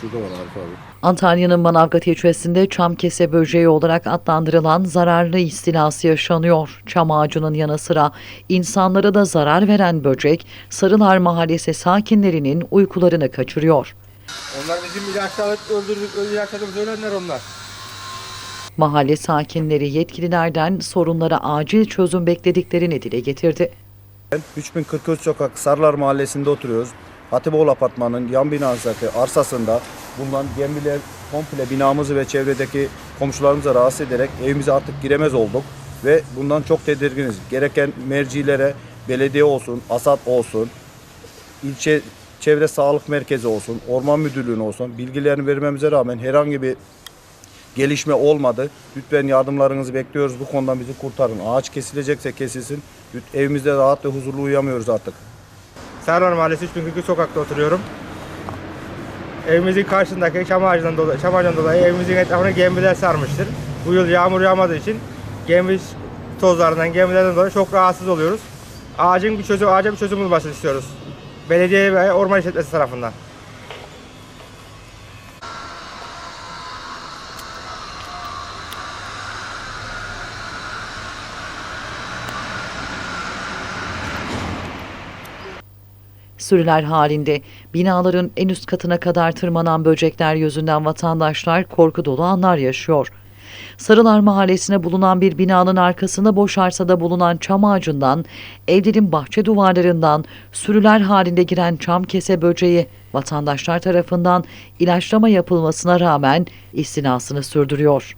Şurada var Arif abi. Antalya'nın Manavgat ilçesinde çam kese böceği olarak adlandırılan zararlı istilası yaşanıyor. Çam ağacının yanı sıra insanlara da zarar veren böcek Sarılar Mahallesi sakinlerinin uykularını kaçırıyor. Onlar bizim ilaçlar öldürdük, ilaçladığımız ölenler onlar. Mahalle sakinleri yetkililerden sorunlara acil çözüm beklediklerini dile getirdi. 3043 sokak Sarılar Mahallesi'nde oturuyoruz. Hatipoğlu Apartmanı'nın yan binasındaki arsasında bulunan gemiler komple binamızı ve çevredeki komşularımıza rahatsız ederek evimize artık giremez olduk. Ve bundan çok tedirginiz. Gereken mercilere belediye olsun, ASAD olsun, ilçe çevre sağlık merkezi olsun, orman müdürlüğüne olsun bilgilerini vermemize rağmen herhangi bir gelişme olmadı. Lütfen yardımlarınızı bekliyoruz. Bu konudan bizi kurtarın. Ağaç kesilecekse kesilsin. Evimizde rahat ve huzurlu uyuyamıyoruz artık. Sarılar Mahallesi 3043 sokakta oturuyorum. Evimizin karşısındaki çam ağacından dolayı, çam ağacından dolayı evimizin etrafına gemiler sarmıştır. Bu yıl yağmur yağmadığı için gemi tozlarından, gemilerden dolayı çok rahatsız oluyoruz. Ağacın bir çözüm, ağaca bir çözüm bulmasını istiyoruz. Belediye ve orman işletmesi tarafından. Sürüler halinde binaların en üst katına kadar tırmanan böcekler yüzünden vatandaşlar korku dolu anlar yaşıyor. Sarılar Mahallesi'ne bulunan bir binanın arkasında boş arsada bulunan çam ağacından, evlerin bahçe duvarlarından sürüler halinde giren çam kese böceği vatandaşlar tarafından ilaçlama yapılmasına rağmen istilasını sürdürüyor.